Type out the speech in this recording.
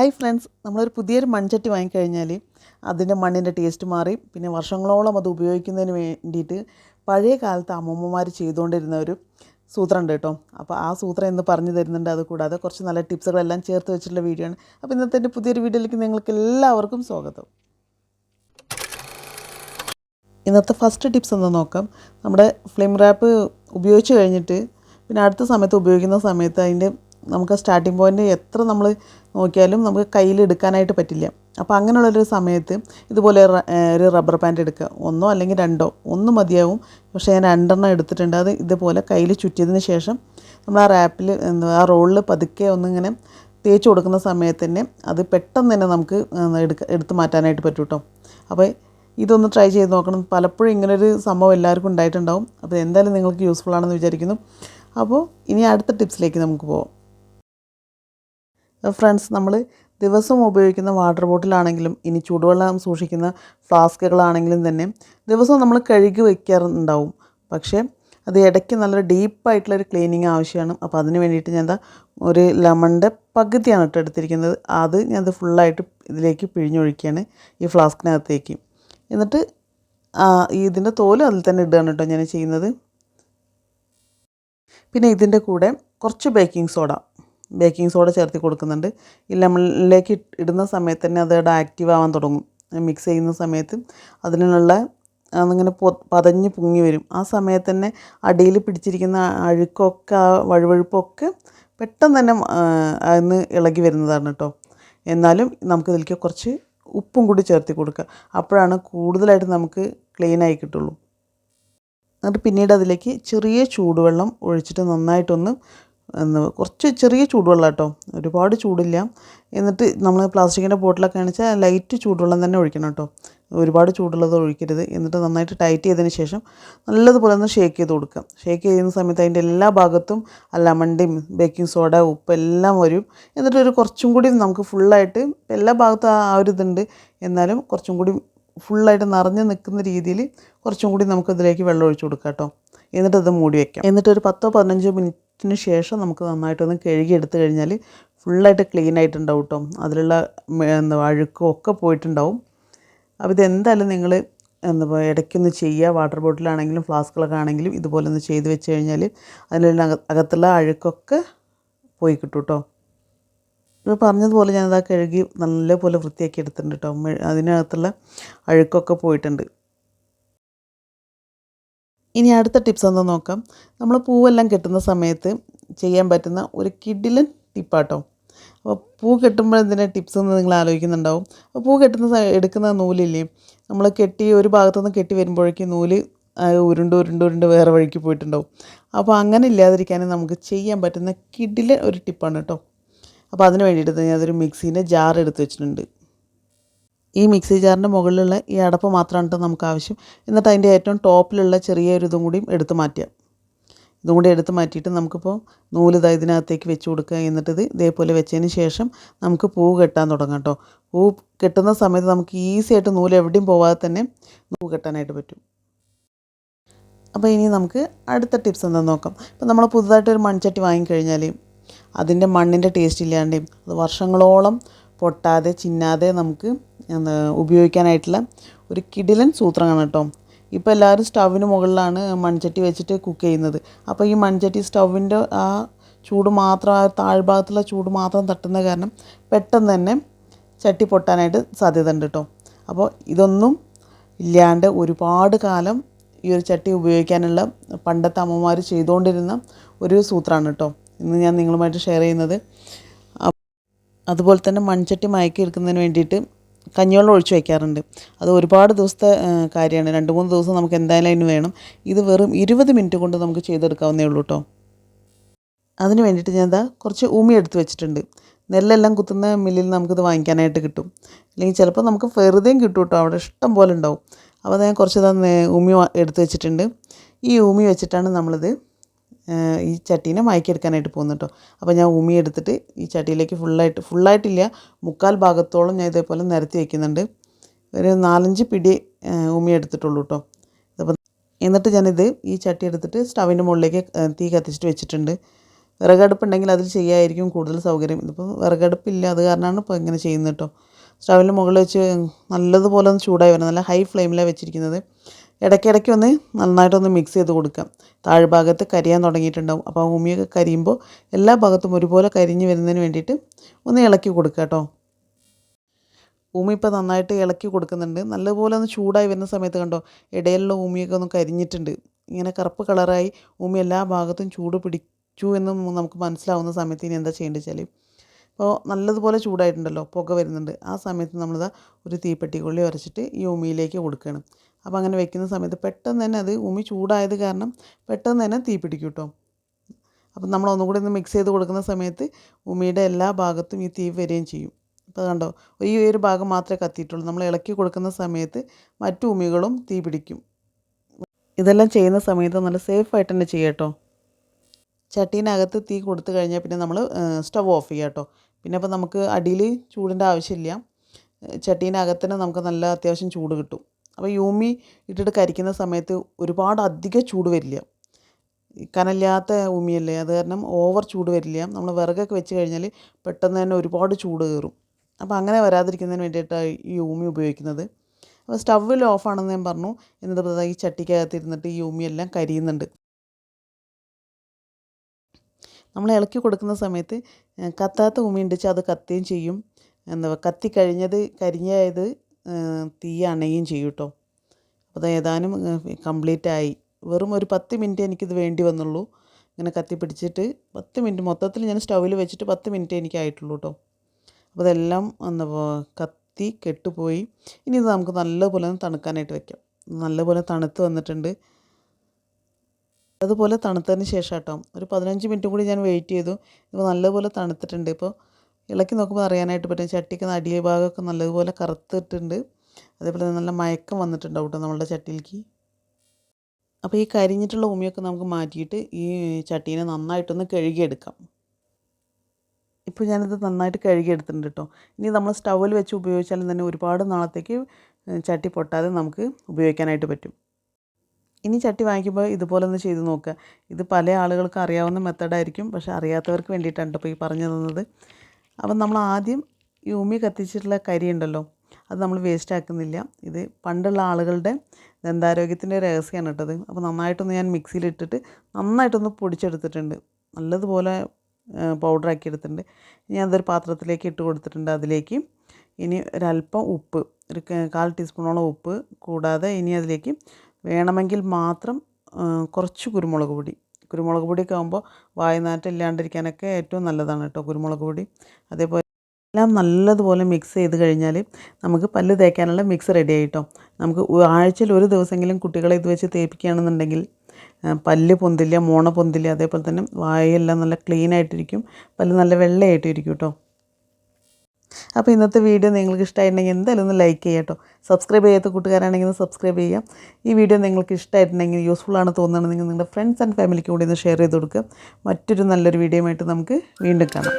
Hi friends നമ്മളൊരു പുതിയൊരു മൺചട്ടി വാങ്ങിക്കഴിഞ്ഞാൽ അതിന്റെ മണ്ണിന്റെ ടേസ്റ്റ് മാറി. പിന്നെ വർഷങ്ങളോളം അത് ഉപയോഗിക്കുന്നതിന് വേണ്ടിയിട്ട് പഴയ കാലത്ത് അമ്മമ്മമാർ ചെയ്തുകൊണ്ടിരുന്ന ഒരു സൂത്രം ഉണ്ട് കേട്ടോ. അപ്പോൾ ആ സൂത്രം എന്ന് പറഞ്ഞു തരുന്നുണ്ട്. അത് കൂടാതെ കുറച്ച് നല്ല ടിപ്സുകളെല്ലാം ചേർത്ത് വെച്ചിട്ടുള്ള വീഡിയോ ആണ്. അപ്പോൾ ഇന്നത്തെ എന്റെ പുതിയൊരു വീഡിയോയിലേക്ക് നിങ്ങൾക്ക് എല്ലാവർക്കും സ്വാഗതം. ഇന്നത്തെ ഫസ്റ്റ് ടിപ്സ് ഒന്ന് നോക്കാം. നമ്മുടെ ഫ്ലെയിം റാപ്പ് ഉപയോഗിച്ച് കഴിഞ്ഞിട്ട് പിന്നെ അടുത്ത സമയത്ത് ഉപയോഗിക്കുന്ന സമയത്ത് അതിന്റെ നമുക്ക് സ്റ്റാർട്ടിംഗ് പോയിന്റ് എത്ര നമ്മൾ നോക്കിയാലും നമുക്ക് കയ്യിൽ എടുക്കാനായിട്ട് പറ്റില്ല. അപ്പോൾ അങ്ങനെയുള്ളൊരു സമയത്ത് ഇതുപോലെ ഒരു റബ്ബർ ബാൻഡ് എടുക്കുക. ഒന്നോ അല്ലെങ്കിൽ രണ്ടോ ഒന്ന് മതിയാവും. പക്ഷേ ഞാൻ രണ്ടെണ്ണം എടുത്തിട്ടുണ്ട്. അത് ഇതുപോലെ കയ്യിൽ ചുറ്റിയതിന് ശേഷം നമ്മൾ ആ റാപ്പിൽ ആ റോളിൽ പതുക്കെ ഒന്നിങ്ങനെ തേച്ച് കൊടുക്കുന്ന സമയത്ത് തന്നെ അത് പെട്ടെന്ന് തന്നെ നമുക്ക് എടുക്ക എടുത്ത് മാറ്റാനായിട്ട് പറ്റും കേട്ടോ അപ്പോൾ ഇതൊന്ന് ട്രൈ ചെയ്ത് നോക്കണം. പലപ്പോഴും ഇങ്ങനൊരു സംഭവം എല്ലാവർക്കും ഉണ്ടായിട്ടുണ്ടാവും. അപ്പോൾ എന്തായാലും നിങ്ങൾക്ക് യൂസ്ഫുൾ ആണെന്ന് വിചാരിക്കുന്നു. അപ്പോൾ ഇനി അടുത്ത ടിപ്സിലേക്ക് നമുക്ക് പോവാം. ഫ്രണ്ട്സ് നമ്മൾ ദിവസം ഉപയോഗിക്കുന്ന വാട്ടർ ബോട്ടിലാണെങ്കിലും ഇനി ചൂടുവെള്ളം സൂക്ഷിക്കുന്ന ഫ്ലാസ്കുകളാണെങ്കിലും തന്നെ ദിവസം നമ്മൾ കഴുകി വയ്ക്കാറുണ്ടാവും പക്ഷേ അത് ഇടയ്ക്ക് നല്ലൊരു ഡീപ്പായിട്ടുള്ളൊരു ക്ലീനിങ് ആവശ്യമാണ്. അപ്പോൾ അതിന് വേണ്ടിയിട്ട് ഞാൻ എന്താ ഒരു ലെമണിന്റെ പകുതിയാണ് കേട്ടോ എടുത്തിരിക്കുന്നത്. അത് ഞാനത് ഫുള്ളായിട്ട് ഇതിലേക്ക് പിഴിഞ്ഞൊഴിക്കുകയാണ് ഈ ഫ്ലാസ്കിനകത്തേക്ക്. എന്നിട്ട് ഇതിന്റെ തോൽ അതിൽ തന്നെ ഇടുകയാണ് കേട്ടോ ഞാൻ ചെയ്യുന്നത്. പിന്നെ ഇതിന്റെ കൂടെ കുറച്ച് ബേക്കിംഗ് സോഡ. ബേക്കിംഗ് സോഡ ചേർത്ത് കൊടുക്കുന്നുണ്ട്. ഈ ലെമണിലേക്ക് ഇടുന്ന സമയത്ത് തന്നെ അത് ആക്റ്റീവ് ആവാൻ തുടങ്ങും. മിക്സ് ചെയ്യുന്ന സമയത്ത് അതിനുള്ള അതിങ്ങനെ പൊ പതഞ്ഞ് പൊങ്ങി വരും. ആ സമയത്ത് തന്നെ അടിയിൽ പിടിച്ചിരിക്കുന്ന അഴുക്കൊക്കെ ആ വഴുവഴുപ്പൊക്കെ പെട്ടെന്ന് തന്നെ അന്ന് ഇളകി വരുന്നതാണ് കേട്ടോ. എന്നാലും നമുക്ക് ഇതിലേക്ക് കുറച്ച് ഉപ്പും കൂടി ചേർത്തി കൊടുക്കുക. അപ്പോഴാണ് കൂടുതലായിട്ട് നമുക്ക് ക്ലീൻ ആയി കിട്ടുള്ളൂ. എന്നിട്ട് പിന്നീട് അതിലേക്ക് ചെറിയ ചൂടുവെള്ളം ഒഴിച്ചിട്ട് നന്നായിട്ടൊന്ന് കുറച്ച് ചെറിയ ചൂടുവെള്ളം കേട്ടോ. ഒരുപാട് ചൂടില്ല. എന്നിട്ട് നമ്മൾ പ്ലാസ്റ്റിക്കിന്റെ ബോട്ടിലൊക്കെ ആണെച്ചാൽ ലൈറ്റ് ചൂടുവെള്ളം തന്നെ ഒഴിക്കണം കേട്ടോ. ഒരുപാട് ചൂടുള്ളത് ഒഴിക്കരുത്. എന്നിട്ട് നന്നായിട്ട് ടൈറ്റ് ചെയ്തതിന് ശേഷം നല്ലതുപോലെ ഒന്ന് ഷേക്ക് ചെയ്ത് കൊടുക്കുക. ഷേക്ക് ചെയ്യുന്ന സമയത്ത് അതിന്റെ എല്ലാ ഭാഗത്തും ലെമണ്ടിയും ബേക്കിംഗ് സോഡ ഉപ്പ് എല്ലാം വരും. എന്നിട്ട് ഒരു കുറച്ചും കൂടി നമുക്ക് ഫുള്ളായിട്ട് എല്ലാ ഭാഗത്തും ആ ഒരു ഇതുണ്ട്. എന്നാലും കുറച്ചും കൂടി ഫുള്ളായിട്ട് നിറഞ്ഞ് നിൽക്കുന്ന രീതിയിൽ കുറച്ചും കൂടി നമുക്ക് ഇതിലേക്ക് വെള്ളം ഒഴിച്ച് കൊടുക്കാം കേട്ടോ. എന്നിട്ട് അത് മൂടി വയ്ക്കാം എന്നിട്ട് ഒരു പത്തോ പതിനഞ്ചോ മിനിറ്റിന് ശേഷം നമുക്ക് നന്നായിട്ടൊന്ന് കഴുകി എടുത്തു കഴിഞ്ഞാൽ ഫുള്ളായിട്ട് ക്ലീൻ ആയിട്ടുണ്ടാവും കേട്ടോ അതിലുള്ള എന്താ അഴുക്കും ഒക്കെ പോയിട്ടുണ്ടാവും. അപ്പോൾ ഇതെന്തായാലും നിങ്ങൾ എന്താ പറയുക ഇടയ്ക്കൊന്ന് ചെയ്യുക. വാട്ടർ ബോട്ടിലാണെങ്കിലും ഫ്ലാസ്കുകളൊക്കെ ആണെങ്കിലും ഇതുപോലെ ഒന്ന് ചെയ്ത് വെച്ച് കഴിഞ്ഞാൽ അതിലുള്ള അകത്തുള്ള അഴുക്കൊക്കെ പോയി കിട്ടും കേട്ടോ ഇപ്പോൾ പറഞ്ഞതുപോലെ ഞാനത് കഴുകി നല്ലപോലെ വൃത്തിയാക്കി എടുത്തിട്ടുണ്ട് കേട്ടോ അതിനകത്തുള്ള അഴുക്കൊക്കെ പോയിട്ടുണ്ട്. ഇനി അടുത്ത ടിപ്സ് ഒന്ന് നോക്കാം? നമ്മൾ പൂവെല്ലാം കെട്ടുന്ന സമയത്ത് ചെയ്യാൻ പറ്റുന്ന ഒരു കിഡിലൻ ടിപ്പാട്ടോ അപ്പോൾ പൂ കെട്ടുമ്പോൾ എന്തിനാ ടിപ്സ് എന്ന് നിങ്ങൾ ആലോചിക്കുന്നുണ്ടാവും. അപ്പോൾ പൂ കെട്ടുന്ന എടുക്കുന്ന നൂലില്ലേ നമ്മൾ കെട്ടി ഒരു ഭാഗത്തുനിന്ന് കെട്ടി വരുമ്പോഴേക്കും നൂൽ ഉരുണ്ട് ഉരുണ്ട് ഉരുണ്ട് വേറെ വഴിക്ക് പോയിട്ടുണ്ടാവും. അപ്പോൾ അങ്ങനെ ഇല്ലാതിരിക്കാൻ നമുക്ക് ചെയ്യാൻ പറ്റുന്ന കിഡിലെ ഒരു ടിപ്പാണ് കേട്ടോ അപ്പോൾ അതിന് വേണ്ടിയിട്ട് ഞാൻ മിക്സീന്റെ ജാർ എടുത്ത് വെച്ചിട്ടുണ്ട്. ഈ മിക്സി ജാറിന്റെ മുകളിലുള്ള ഈ അടപ്പ് മാത്രമാണ് കേട്ടോ നമുക്ക് ആവശ്യം എന്നിട്ട് അതിന്റെ ഏറ്റവും ടോപ്പിലുള്ള ചെറിയൊരു ഇതും കൂടിയും എടുത്ത് മാറ്റുക. ഇതും കൂടി എടുത്ത് മാറ്റിയിട്ട് നമുക്കിപ്പോൾ നൂൽ ഇതാ ഇതിനകത്തേക്ക് വെച്ച് കൊടുക്കുക. എന്നിട്ട് ഇത് ഇതേപോലെ വെച്ചതിന് ശേഷം നമുക്ക് പൂ കെട്ടാൻ തുടങ്ങാം കേട്ടോ. പൂ കെട്ടുന്ന സമയത്ത് നമുക്ക് ഈസി ആയിട്ട് നൂൽ എവിടെയും പോവാതെ തന്നെ പൂ കെട്ടാനായിട്ട് പറ്റും. അപ്പോൾ ഇനി നമുക്ക് അടുത്ത ടിപ്സ് എന്താണെന്ന് നോക്കാം. ഇപ്പോൾ നമ്മൾ പുതുതായിട്ട് ഒരു മൺചട്ടി വാങ്ങിക്കഴിഞ്ഞാൽ അതിന്റെ മണ്ണിന്റെ ടേസ്റ്റ് ഇല്ലാണ്ടേയും അത് വർഷങ്ങളോളം പൊട്ടാതെ ചിന്നാതെ നമുക്ക് എന്താ ഉപയോഗിക്കാനായിട്ടുള്ള ഒരു കിടിലൻ സൂത്രമാണ് കേട്ടോ. ഇപ്പോൾ എല്ലാവരും സ്റ്റവിന് മുകളിലാണ് മൺചട്ടി വെച്ചിട്ട് കുക്ക് ചെയ്യുന്നത്. അപ്പോൾ ഈ മൺചട്ടി സ്റ്റൗവിന്റെ ആ ചൂട് മാത്രം ആ താഴ്ഭാഗത്തുള്ള ചൂട് മാത്രം തട്ടുന്ന കാരണം പെട്ടെന്ന് തന്നെ ചട്ടി പൊട്ടാനായിട്ട് സാധ്യത ഉണ്ട് കേട്ടോ. അപ്പോൾ ഇതൊന്നും ഇല്ലാണ്ട് ഒരുപാട് കാലം ഈ ഒരു ചട്ടി ഉപയോഗിക്കാനുള്ള പണ്ടത്തെ അമ്മമാർ ചെയ്തുകൊണ്ടിരുന്ന ഒരു സൂത്രമാണ് കേട്ടോ. ഇന്ന് ഞാൻ നിങ്ങളുമായിട്ട് ഷെയർ ചെയ്യുന്നത്. അതുപോലെ തന്നെ മൺചട്ടി മയക്കി എടുക്കുന്നതിന് വേണ്ടിയിട്ട് കഞ്ഞിവെള്ളം ഒഴിച്ച് വയ്ക്കാറുണ്ട്. അത് ഒരുപാട് ദിവസത്തെ കാര്യമാണ്. രണ്ട് മൂന്ന് ദിവസം നമുക്ക് എന്തായാലും അതിന് വേണം. ഇത് വെറും ഇരുപത് മിനിറ്റ് കൊണ്ട് നമുക്ക് ചെയ്തെടുക്കാവുന്നേ ഉള്ളൂ കേട്ടോ അതിന് വേണ്ടിയിട്ട് ഞാൻ എന്താ കുറച്ച് ഉമി എടുത്ത് വെച്ചിട്ടുണ്ട്. നെല്ലെല്ലാം കുത്തുന്ന മില്ലിൽ നമുക്കിത് വാങ്ങിക്കാനായിട്ട് കിട്ടും. അല്ലെങ്കിൽ ചിലപ്പോൾ നമുക്ക് വെറുതെയും കിട്ടും കേട്ടോ അവിടെ ഇഷ്ടം പോലെ ഉണ്ടാവും. അപ്പോൾ ഞാൻ കുറച്ച് ഉമി എടുത്ത് വെച്ചിട്ടുണ്ട്. ഈ ഉമി വെച്ചിട്ടാണ് നമ്മളിത് ഈ ചട്ടീനെ മയക്കിയെടുക്കാനായിട്ട് പോകുന്നത് കേട്ടോ അപ്പോൾ ഞാൻ ഉമി എടുത്തിട്ട് ഈ ചട്ടിയിലേക്ക് ഫുള്ളായിട്ട് ഫുള്ളായിട്ടില്ല മുക്കാൽ ഭാഗത്തോളം ഞാൻ ഇതേപോലെ നിരത്തി വയ്ക്കുന്നുണ്ട് ഒരു നാലഞ്ച് പിടി ഉമി എടുത്തിട്ടുള്ളൂ കേട്ടോ അപ്പം എന്നിട്ട് ഞാനിത് ഈ ചട്ടി എടുത്തിട്ട് സ്റ്റവിന്റെ മുകളിലേക്ക് തീ കത്തിച്ചിട്ട് വെച്ചിട്ടുണ്ട്. വിറകടുപ്പുണ്ടെങ്കിൽ അതിൽ ചെയ്യായിരിക്കും കൂടുതൽ സൗകര്യം. ഇതിപ്പോൾ വിറകടുപ്പില്ല അത് കാരണമാണ് ഇപ്പോൾ ഇങ്ങനെ ചെയ്യുന്നത് കേട്ടോ സ്റ്റവിന്റെ മുകളിൽ വെച്ച് നല്ലതുപോലെ ഒന്ന് ചൂടായി വരുന്നത് നല്ല ഹൈ ഫ്ലെയിമിലാണ് വെച്ചിരിക്കുന്നത്. ഇടയ്ക്കിടയ്ക്ക് ഒന്ന് നന്നായിട്ടൊന്ന് മിക്സ് ചെയ്ത് കൊടുക്കാം. താഴ്ഭാഗത്ത് കരിയാൻ തുടങ്ങിയിട്ടുണ്ടാവും. അപ്പോൾ ഉമിയൊക്കെ കരിയുമ്പോൾ എല്ലാ ഭാഗത്തും ഒരുപോലെ കരിഞ്ഞ് വരുന്നതിന് വേണ്ടിയിട്ട് ഒന്ന് ഇളക്കി കൊടുക്കുക കേട്ടോ. ഉമി ഇപ്പോൾ നന്നായിട്ട് ഇളക്കി കൊടുക്കുന്നുണ്ട്. നല്ലപോലെ ഒന്ന് ചൂടായി വരുന്ന സമയത്ത് കണ്ടോ ഇടയിലുള്ള ഉമിയൊക്കെ ഒന്ന് കരിഞ്ഞിട്ടുണ്ട്. ഇങ്ങനെ കറുപ്പ് കളറായി ഉമി എല്ലാ ഭാഗത്തും ചൂട് പിടിച്ചു എന്ന് നമുക്ക് മനസ്സിലാവുന്ന സമയത്ത് ഇനി എന്താ ചെയ്യേണ്ടത് വെച്ചാൽ ഇപ്പോൾ നല്ലതുപോലെ ചൂടായിട്ടുണ്ടല്ലോ പുക വരുന്നുണ്ട്. ആ സമയത്ത് നമ്മളിതാ ഒരു തീപ്പെട്ടി കൊള്ളി ഉരച്ചിട്ട് ഈ ഉമിയിലേക്ക് കൊടുക്കുകയാണ്. അപ്പോൾ അങ്ങനെ വെക്കുന്ന സമയത്ത് പെട്ടെന്ന് തന്നെ അത് ഉമി ചൂടായത് കാരണം പെട്ടെന്ന് തന്നെ തീ പിടിക്കും കേട്ടോ. അപ്പം നമ്മൾ ഒന്നുകൂടി ഒന്ന് മിക്സ് ചെയ്ത് കൊടുക്കുന്ന സമയത്ത് ഉമിയുടെ എല്ലാ ഭാഗത്തും ഈ തീ വരികയും ചെയ്യും. ഇപ്പോൾ കണ്ടോ ഈ ഒരു ഭാഗം മാത്രമേ കത്തിയിട്ടുള്ളൂ. നമ്മൾ ഇളക്കി കൊടുക്കുന്ന സമയത്ത് മറ്റു ഉമികളും തീ പിടിക്കും. ഇതെല്ലാം ചെയ്യുന്ന സമയത്ത് നല്ല സേഫായിട്ട് തന്നെ ചെയ്യാം കേട്ടോ. ചട്ടീനകത്ത് തീ കൊടുത്തു കഴിഞ്ഞാൽ പിന്നെ നമ്മൾ സ്റ്റവ് ഓഫ് ചെയ്യാം കേട്ടോ. പിന്നെ അപ്പോൾ നമുക്ക് അടിയിൽ ചൂടിന്റെ ആവശ്യമില്ല. ചട്ടീനകത്തിന് നമുക്ക് നല്ല അത്യാവശ്യം ചൂട് കിട്ടും. അപ്പോൾ യൂമി ഇട്ടിട്ട് കരിക്കുന്ന സമയത്ത് ഒരുപാട് അധിക ചൂട് വരില്ല. കനല്ലാത്ത ഉമിയല്ലേ അത് കാരണം ഓവർ ചൂട് വരില്ല. നമ്മൾ വിറകൊക്കെ വെച്ച് കഴിഞ്ഞാൽ പെട്ടെന്ന് തന്നെ ഒരുപാട് ചൂട് കയറും. അപ്പോൾ അങ്ങനെ വരാതിരിക്കുന്നതിന് വേണ്ടിയിട്ടാണ് ഈ ഊമി ഉപയോഗിക്കുന്നത്. അപ്പോൾ സ്റ്റവിൽ ഓഫാണെന്ന് ഞാൻ പറഞ്ഞു. എന്നിട്ട് ഈ ചട്ടിക്കകത്ത് ഇരുന്നിട്ട് ഈ ഊമിയെല്ലാം കരിയുന്നുണ്ട്. നമ്മൾ ഇളക്കി കൊടുക്കുന്ന സമയത്ത് കത്താത്ത ഉമി ഉണ്ടെച്ചാൽ അത് കത്തുകയും ചെയ്യും. എന്താ കത്തി കഴിഞ്ഞത് കരിഞ്ഞത് തീ അണയുകയും ചെയ്യും കേട്ടോ. അപ്പോൾ അത് ഏതാനും കംപ്ലീറ്റ് ആയി വെറും ഒരു പത്ത് മിനിറ്റ് എനിക്കിത് വേണ്ടി വന്നുള്ളൂ. ഇങ്ങനെ കത്തി പിടിച്ചിട്ട് പത്ത് മിനിറ്റ് മൊത്തത്തിൽ ഞാൻ സ്റ്റൗവിൽ വെച്ചിട്ട് പത്ത് മിനിറ്റ് എനിക്കായിട്ടുള്ളൂ കേട്ടോ. അപ്പോൾ ഇതെല്ലാം എന്താ കത്തി കെട്ടുപോയി. ഇനി ഇത് നമുക്ക് നല്ലപോലെ ഒന്ന് തണുക്കാനായിട്ട് വെക്കാം. നല്ലപോലെ തണുത്ത് വന്നിട്ടുണ്ട്. അതുപോലെ തണുത്തതിന് ശേഷം കേട്ടോ ഒരു പതിനഞ്ച് മിനിറ്റ് കൂടി ഞാൻ വെയിറ്റ് ചെയ്തു. ഇപ്പോൾ നല്ലപോലെ തണുത്തിട്ടുണ്ട്. ഇപ്പോൾ ഇളക്കി നോക്കുമ്പോൾ അറിയാനായിട്ട് പറ്റും. ചട്ടിക്ക് അടിയ ഭാഗമൊക്കെ നല്ലതുപോലെ കറുത്തിട്ടുണ്ട്. അതേപോലെ നല്ല മയക്കം വന്നിട്ടുണ്ടാവും കേട്ടോ നമ്മളുടെ ചട്ടിയിലേക്ക്. അപ്പോൾ ഈ കരിഞ്ഞിട്ടുള്ള ഉമിയൊക്കെ നമുക്ക് മാറ്റിയിട്ട് ഈ ചട്ടീനെ നന്നായിട്ടൊന്ന് കഴുകിയെടുക്കാം. ഇപ്പോൾ ഞാനിത് നന്നായിട്ട് കഴുകിയെടുത്തിട്ടുണ്ട് കേട്ടോ. ഇനി നമ്മൾ സ്റ്റൗവിൽ വെച്ച് ഉപയോഗിച്ചാലും തന്നെ ഒരുപാട് നാളത്തേക്ക് ചട്ടി പൊട്ടാതെ നമുക്ക് ഉപയോഗിക്കാനായിട്ട് പറ്റും. ഇനി ചട്ടി വാങ്ങിക്കുമ്പോൾ ഇതുപോലെ ഒന്ന് ചെയ്ത് നോക്കുക. ഇത് പല ആളുകൾക്ക് അറിയാവുന്ന മെത്തഡായിരിക്കും പക്ഷേ അറിയാത്തവർക്ക് വേണ്ടിയിട്ടാണ് കേട്ടോ ഇപ്പോൾ ഈ പറഞ്ഞു തന്നത്. അപ്പം നമ്മൾ ആദ്യം ഈ ഉമി കത്തിച്ചിട്ടുള്ള കരി ഉണ്ടല്ലോ അത് നമ്മൾ വേസ്റ്റ് ആക്കുന്നില്ല. ഇത് പണ്ടുള്ള ആളുകളുടെ ദന്താരോഗ്യത്തിന്റെ രഹസ്യമാണ് കേട്ടത് അപ്പോൾ നന്നായിട്ടൊന്ന് ഞാൻ മിക്സിയിലിട്ടിട്ട് നന്നായിട്ടൊന്ന് പൊടിച്ചെടുത്തിട്ടുണ്ട്. നല്ലതുപോലെ പൗഡർ ആക്കി എടുത്തിട്ടുണ്ട് ഇനി അതൊരു പാത്രത്തിലേക്ക് ഇട്ട് കൊടുത്തിട്ടുണ്ട് അതിലേക്ക്. ഇനി ഒരല്പം ഉപ്പ് ഒരു കാൽ ടീസ്പൂണോളം ഉപ്പ്. കൂടാതെ ഇനി അതിലേക്ക് വേണമെങ്കിൽ മാത്രം കുറച്ച് കുരുമുളക് പൊടി. കുരുമുളക് പൊടിയൊക്കെ ആകുമ്പോൾ വായനാറ്റം ഇല്ലാണ്ടിരിക്കാനൊക്കെ ഏറ്റവും നല്ലതാണ് കേട്ടോ കുരുമുളക് പൊടി. അതേപോലെ എല്ലാം നല്ലതുപോലെ മിക്സ് ചെയ്ത് കഴിഞ്ഞാൽ നമുക്ക് പല്ല് തേക്കാനുള്ള മിക്സ് റെഡി ആയിട്ടോ നമുക്ക് ആഴ്ചയിൽ ഒരു ദിവസമെങ്കിലും കുട്ടികളെ ഇത് വെച്ച് തേപ്പിക്കുകയാണെന്നുണ്ടെങ്കിൽ പല്ല് പൊന്തില്ല മോണ പൊന്തില്ല അതേപോലെ തന്നെ വായെല്ലാം നല്ല ക്ലീൻ ആയിട്ടിരിക്കും. പല്ല് നല്ല വെള്ളയായിട്ടിരിക്കും കേട്ടോ. അപ്പോൾ ഇന്നത്തെ വീഡിയോ നിങ്ങൾക്ക് ഇഷ്ടമായിട്ടുണ്ടെങ്കിൽ എന്തായാലും ഒന്ന് ലൈക്ക് ചെയ്യുക കേട്ടോ. സബ്സ്ക്രൈബ് ചെയ്യാത്ത കൂട്ടുകാരാണെങ്കിൽ ഒന്ന് സബ്സ്ക്രൈബ് ചെയ്യാം ഈ വീഡിയോ നിങ്ങൾക്ക് ഇഷ്ടമായിട്ടുണ്ടെങ്കിൽ യൂസ്ഫുൾ ആണ് തോന്നുകയാണെങ്കിൽ നിങ്ങളുടെ ഫ്രണ്ട്സ് ആൻഡ് ഫാമിലിക്ക് കൂടി ഒന്ന് ഷെയർ ചെയ്ത് കൊടുക്കുക. മറ്റൊരു നല്ലൊരു വീഡിയോ ആയിട്ട് നമുക്ക് വീണ്ടും കാണാം.